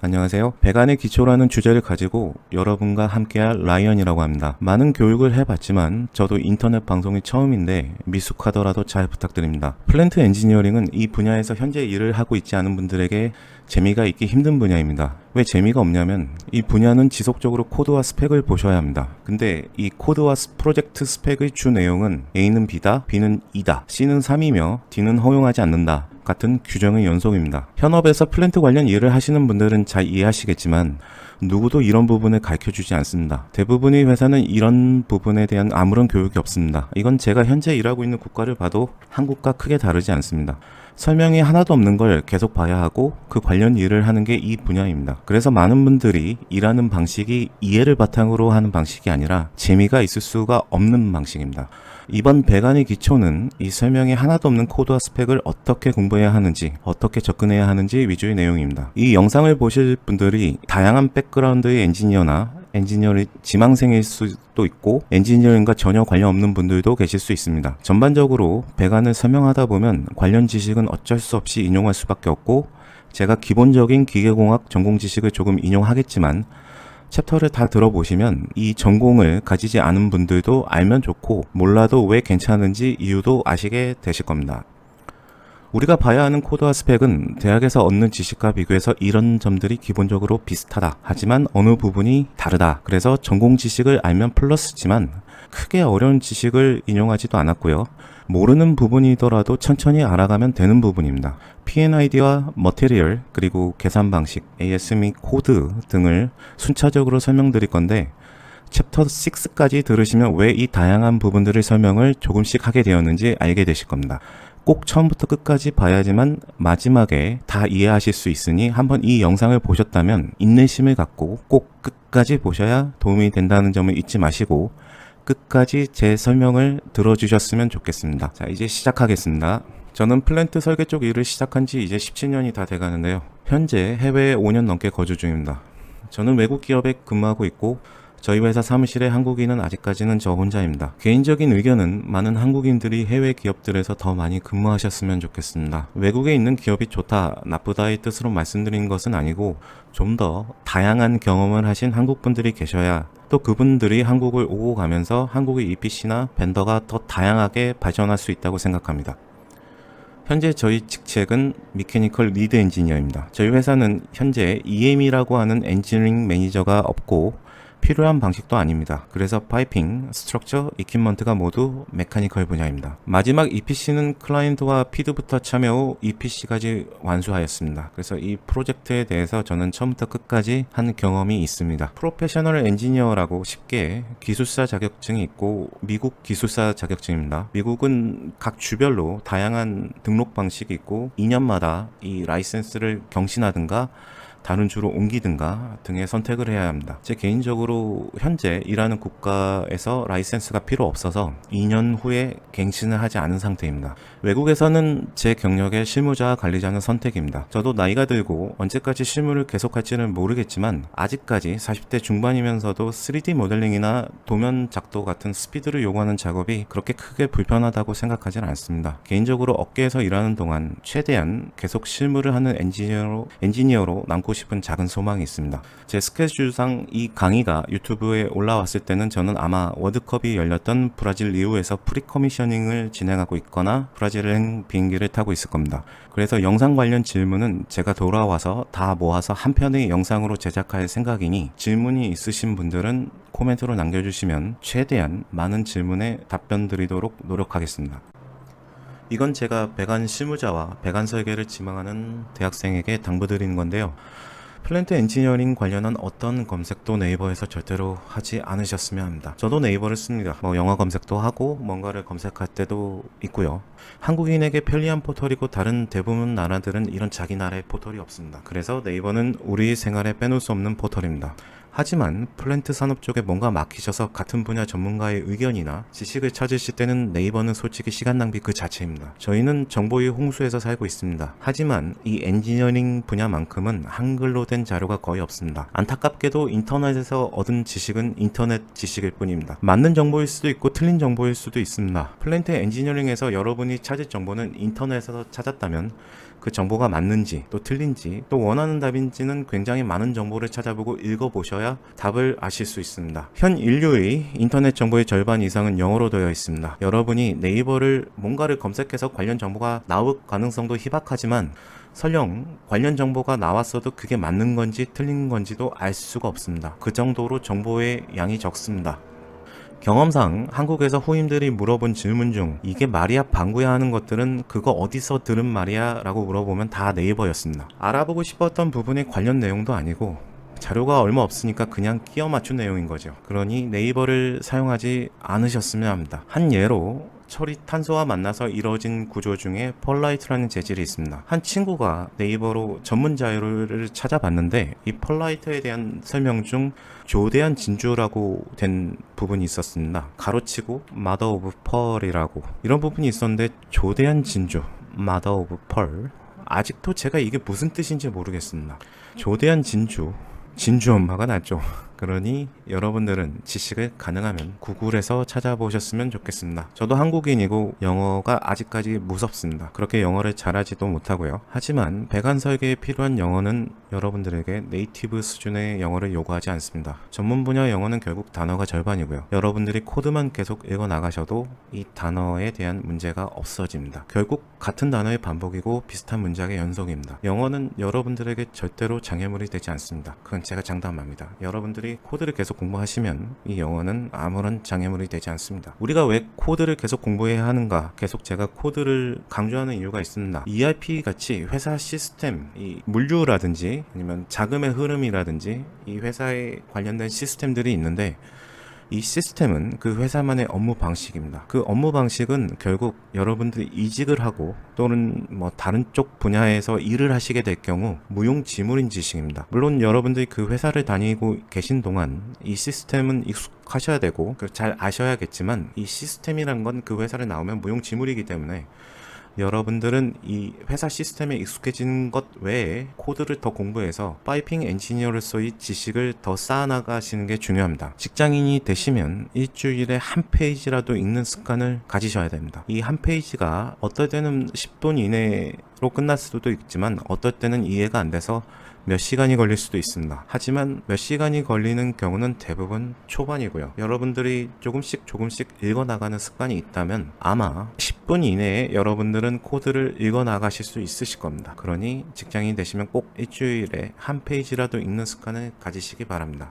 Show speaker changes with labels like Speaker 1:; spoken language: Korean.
Speaker 1: 안녕하세요. 배관의 기초라는 주제를 가지고 여러분과 함께할 라이언이라고 합니다. 많은 교육을 해봤지만 저도 인터넷 방송이 처음인데 미숙하더라도 잘 부탁드립니다. 플랜트 엔지니어링은 이 분야에서 현재 일을 하고 있지 않은 분들에게 재미가 있기 힘든 분야입니다. 왜 재미가 없냐면 이 분야는 지속적으로 코드와 스펙을 보셔야 합니다. 근데 이 코드와 스- 프로젝트 스펙의 주 내용은 A는 B다, B는 2다, C는 3이며 D는 허용하지 않는다. 같은 규정의 연속입니다. 현업에서 플랜트 관련 일을 하시는 분들은 잘 이해하시겠지만 누구도 이런 부분을 가르쳐 주지 않습니다. 대부분의 회사는 이런 부분에 대한 아무런 교육이 없습니다. 이건 제가 현재 일하고 있는 국가를 봐도 한국과 크게 다르지 않습니다. 설명이 하나도 없는 걸 계속 봐야 하고 그 관련 일을 하는 게 이 분야입니다. 그래서 많은 분들이 일하는 방식이 이해를 바탕으로 하는 방식이 아니라 재미가 있을 수가 없는 방식입니다. 이번 배관의 기초는 이 설명이 하나도 없는 코드와 스펙을 어떻게 공부해야 하는지, 어떻게 접근해야 하는지 위주의 내용입니다. 이 영상을 보실 분들이 다양한 백그라운드의 엔지니어나 엔지니어의 지망생일 수도 있고 엔지니어링과 전혀 관련 없는 분들도 계실 수 있습니다. 전반적으로 배관을 설명하다 보면 관련 지식은 어쩔 수 없이 인용할 수밖에 없고 제가 기본적인 기계공학 전공 지식을 조금 인용하겠지만 챕터를 다 들어보시면 이 전공을 가지지 않은 분들도 알면 좋고 몰라도 왜 괜찮은지 이유도 아시게 되실 겁니다. 우리가 봐야 하는 코드와 스펙은 대학에서 얻는 지식과 비교해서 이런 점들이 기본적으로 비슷하다. 하지만 어느 부분이 다르다. 그래서 전공 지식을 알면 플러스지만 크게 어려운 지식을 인용하지도 않았고요. 모르는 부분이더라도 천천히 알아가면 되는 부분입니다. P&ID와 머테리얼 그리고 계산 방식, AS 및 코드 등을 순차적으로 설명드릴 건데 챕터 6까지 들으시면 왜 이 다양한 부분들을 설명을 조금씩 하게 되었는지 알게 되실 겁니다. 꼭 처음부터 끝까지 봐야지만 마지막에 다 이해하실 수 있으니 한번 이 영상을 보셨다면 인내심을 갖고 꼭 끝까지 보셔야 도움이 된다는 점을 잊지 마시고 끝까지 제 설명을 들어주셨으면 좋겠습니다. 자, 이제 시작하겠습니다. 저는 플랜트 설계 쪽 일을 시작한 지 이제 17년이 다 돼가는데요. 현재 해외에 5년 넘게 거주 중입니다. 저는 외국 기업에 근무하고 있고 저희 회사 사무실에 한국인은 아직까지는 저 혼자입니다. 개인적인 의견은 많은 한국인들이 해외 기업들에서 더 많이 근무하셨으면 좋겠습니다. 외국에 있는 기업이 좋다, 나쁘다의 뜻으로 말씀드린 것은 아니고 좀 더 다양한 경험을 하신 한국 분들이 계셔야 또 그분들이 한국을 오고 가면서 한국의 EPC나 벤더가 더 다양하게 발전할 수 있다고 생각합니다. 현재 저희 직책은 미케니컬 리드 엔지니어입니다. 저희 회사는 현재 EM이라고 하는 엔지니어링 매니저가 없고 필요한 방식도 아닙니다. 그래서 파이핑, 스트럭처, 이퀴먼트가 모두 메카니컬 분야입니다. 마지막 EPC는 클라이언트와 피드부터 참여 후 EPC까지 완수하였습니다. 그래서 이 프로젝트에 대해서 저는 처음부터 끝까지 한 경험이 있습니다. 프로페셔널 엔지니어라고 쉽게 기술사 자격증이 있고 미국 기술사 자격증입니다. 미국은 각 주별로 다양한 등록 방식이 있고 2년마다 이 라이센스를 경신하든가 다른 주로 옮기든가 등의 선택을 해야 합니다. 제 개인적으로 현재 일하는 국가에서 라이센스가 필요 없어서 2년 후에 갱신을 하지 않은 상태입니다. 외국에서는 제 경력에 실무자 관리자는 선택입니다. 저도 나이가 들고 언제까지 실무를 계속할지는 모르겠지만 아직까지 40대 중반이면서도 3D 모델링이나 도면 작도 같은 스피드를 요구하는 작업이 그렇게 크게 불편하다고 생각하진 않습니다. 개인적으로 업계에서 일하는 동안 최대한 계속 실무를 하는 엔지니어로, 엔지니어로 남고 싶은 작은 소망이 있습니다. 제 스케줄상 이 강의가 유튜브에 올라왔을 때는 저는 아마 월드컵이 열렸던 브라질 리우에서 프리커미셔닝을 진행하고 있거나 브라질행 비행기를 타고 있을 겁니다. 그래서 영상 관련 질문은 제가 돌아와서 다 모아서 한 편의 영상으로 제작할 생각이니 질문이 있으신 분들은 코멘트로 남겨주시면 최대한 많은 질문에 답변 드리도록 노력하겠습니다. 이건 제가 배관 실무자와 배관 설계를 지망하는 대학생에게 당부드리는 건데요. 플랜트 엔지니어링 관련한 어떤 검색도 네이버에서 절대로 하지 않으셨으면 합니다. 저도 네이버를 씁니다. 뭐 영어 검색도 하고 뭔가를 검색할 때도 있고요. 한국인에게 편리한 포털이고 다른 대부분 나라들은 이런 자기 나라의 포털이 없습니다. 그래서 네이버는 우리 생활에 빼놓을 수 없는 포털입니다. 하지만 플랜트 산업 쪽에 뭔가 막히셔서 같은 분야 전문가의 의견이나 지식을 찾으실 때는 네이버는 솔직히 시간 낭비 그 자체입니다. 저희는 정보의 홍수에서 살고 있습니다. 하지만 이 엔지니어링 분야만큼은 한글로 된 자료가 거의 없습니다. 안타깝게도 인터넷에서 얻은 지식은 인터넷 지식일 뿐입니다. 맞는 정보일 수도 있고 틀린 정보일 수도 있습니다. 플랜트 엔지니어링에서 여러분이 찾을 정보는 인터넷에서 찾았다면 그 정보가 맞는지 또 틀린지 또 원하는 답인지는 굉장히 많은 정보를 찾아보고 읽어보셔야 답을 아실 수 있습니다. 현 인류의 인터넷 정보의 절반 이상은 영어로 되어 있습니다. 여러분이 네이버를 뭔가를 검색해서 관련 정보가 나올 가능성도 희박하지만 설령 관련 정보가 나왔어도 그게 맞는 건지 틀린 건지도 알 수가 없습니다. 그 정도로 정보의 양이 적습니다. 경험상 한국에서 후임들이 물어본 질문 중 이게 말이야 방구야 하는 것들은 그거 어디서 들은 말이야 라고 물어보면 다 네이버였습니다. 알아보고 싶었던 부분이 관련 내용도 아니고 자료가 얼마 없으니까 그냥 끼워 맞춘 내용인 거죠. 그러니 네이버를 사용하지 않으셨으면 합니다. 한 예로 철이 탄소와 만나서 이루어진 구조 중에 펄라이트라는 재질이 있습니다. 한 친구가 네이버로 전문 자료를 찾아봤는데 이 펄라이트에 대한 설명 중 조대한 진주라고 된 부분이 있었습니다. 가로치고 마더 오브 펄이라고 이런 부분이 있었는데 조대한 진주 마더 오브 펄 아직도 제가 이게 무슨 뜻인지 모르겠습니다. 조대한 진주 진주 엄마가 낫죠. 그러니 여러분들은 지식을 가능하면 구글에서 찾아보셨으면 좋겠습니다. 저도 한국인이고 영어가 아직까지 무섭습니다. 그렇게 영어를 잘하지도 못하고요. 하지만 배관 설계에 필요한 영어는 여러분들에게 네이티브 수준의 영어를 요구하지 않습니다. 전문 분야 영어는 결국 단어가 절반이고요. 여러분들이 코드만 계속 읽어 나가셔도 이 단어에 대한 문제가 없어집니다. 결국 같은 단어의 반복이고 비슷한 문장의 연속입니다. 영어는 여러분들에게 절대로 장애물이 되지 않습니다. 그건 제가 장담합니다. 여러분들이 코드를 계속 공부하시면 이 영어는 아무런 장애물이 되지 않습니다. 우리가 왜 코드를 계속 공부해야 하는가? 계속 제가 코드를 강조하는 이유가 있습니다. ERP 같이 회사 시스템, 이 물류라든지 아니면 자금의 흐름이라든지 이 회사에 관련된 시스템들이 있는데 이 시스템은 그 회사만의 업무 방식입니다. 그 업무 방식은 결국 여러분들이 이직을 하고 또는 뭐 다른 쪽 분야에서 일을 하시게 될 경우 무용지물인 지식입니다. 물론 여러분들이 그 회사를 다니고 계신 동안 이 시스템은 익숙하셔야 되고 그잘 아셔야겠지만 이 시스템이란 건 그 회사를 나오면 무용지물이기 때문에 여러분들은 이 회사 시스템에 익숙해지는 것 외에 코드를 더 공부해서 파이핑 엔지니어로서의 지식을 더 쌓아나가시는 게 중요합니다. 직장인이 되시면 일주일에 한 페이지라도 읽는 습관을 가지셔야 됩니다. 이 한 페이지가 어떨 때는 10분 이내로 끝날 수도 있지만 어떨 때는 이해가 안 돼서 몇 시간이 걸릴 수도 있습니다. 하지만 몇 시간이 걸리는 경우는 대부분 초반이고요. 여러분들이 조금씩 조금씩 읽어 나가는 습관이 있다면 아마 10분 이내에 여러분들은 코드를 읽어 나가실 수 있으실 겁니다. 그러니 직장인 되시면 꼭 일주일에 한 페이지라도 읽는 습관을 가지시기 바랍니다.